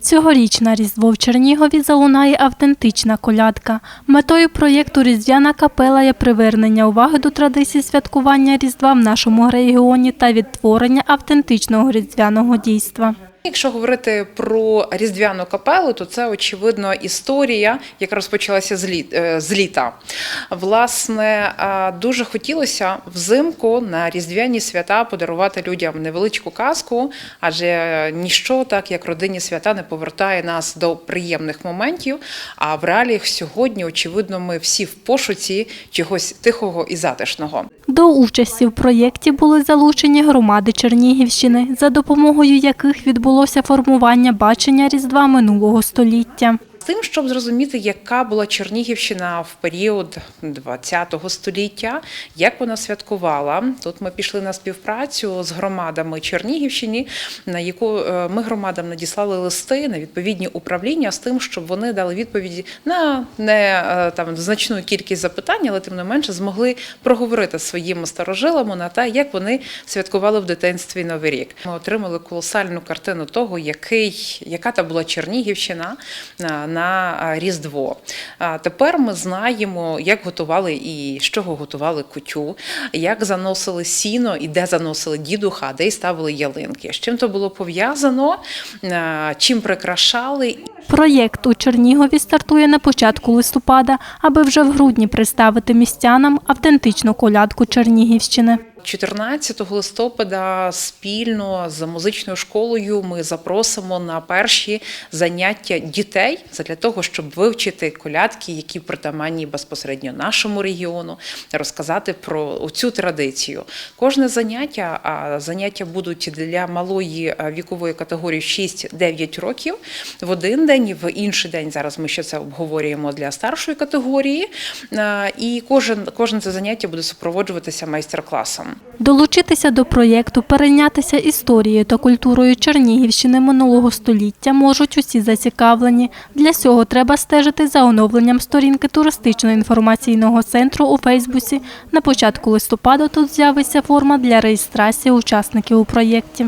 Цьогоріч на Різдво в Чернігові залунає автентична колядка. Метою проєкту Різдвяна капела є привернення уваги до традиції святкування Різдва в нашому регіоні та відтворення автентичного різдвяного дійства. Якщо говорити про різдвяну капелу, то це очевидно історія, яка розпочалася з, е, літа. Власне, дуже хотілося взимку на різдвяні свята подарувати людям невеличку казку, адже ніщо так як родинні свята не повертає нас до приємних моментів. А в реаліях сьогодні, очевидно, ми всі в пошуці чогось тихого і затишного. До участі в проєкті були залучені громади Чернігівщини, за допомогою яких відбулося формування бачення Різдва минулого століття. Тим, щоб зрозуміти, яка була Чернігівщина в період ХХ століття, як вона святкувала. Тут ми пішли на співпрацю з громадами Чернігівщини, на яку е, ми громадам надіслали листи на відповідні управління з тим, щоб вони дали відповіді на не е, там значну кількість запитань, але тим не менше змогли проговорити своїми старожилами на те, як вони святкували в дитинстві Новий рік. Ми отримали колосальну картину того, який, яка та була Чернігівщина на, на Різдво. Тепер ми знаємо, як готували і з чого готували кутю, як заносили сіно і де заносили дідуха, де й ставили ялинки. З чим то було пов'язано, чим прикрашали. Проєкт у Чернігові стартує на початку листопада, аби вже в грудні представити містянам автентичну колядку Чернігівщини. 14 листопада спільно з музичною школою ми запросимо на перші заняття дітей для того, щоб вивчити колядки, які притаманні безпосередньо нашому регіону, розказати про цю традицію. Кожне заняття, а заняття будуть для малої вікової категорії 6-9 років в один день, в інший день. Зараз ми ще це обговорюємо для старшої категорії. І кожен, кожне це заняття буде супроводжуватися майстер-класом. Долучитися до проєкту, перейнятися історією та культурою Чернігівщини минулого століття можуть усі зацікавлені. Для цього треба стежити за оновленням сторінки туристично-інформаційного центру у Фейсбуці. На початку листопада тут з'явиться форма для реєстрації учасників у проєкті.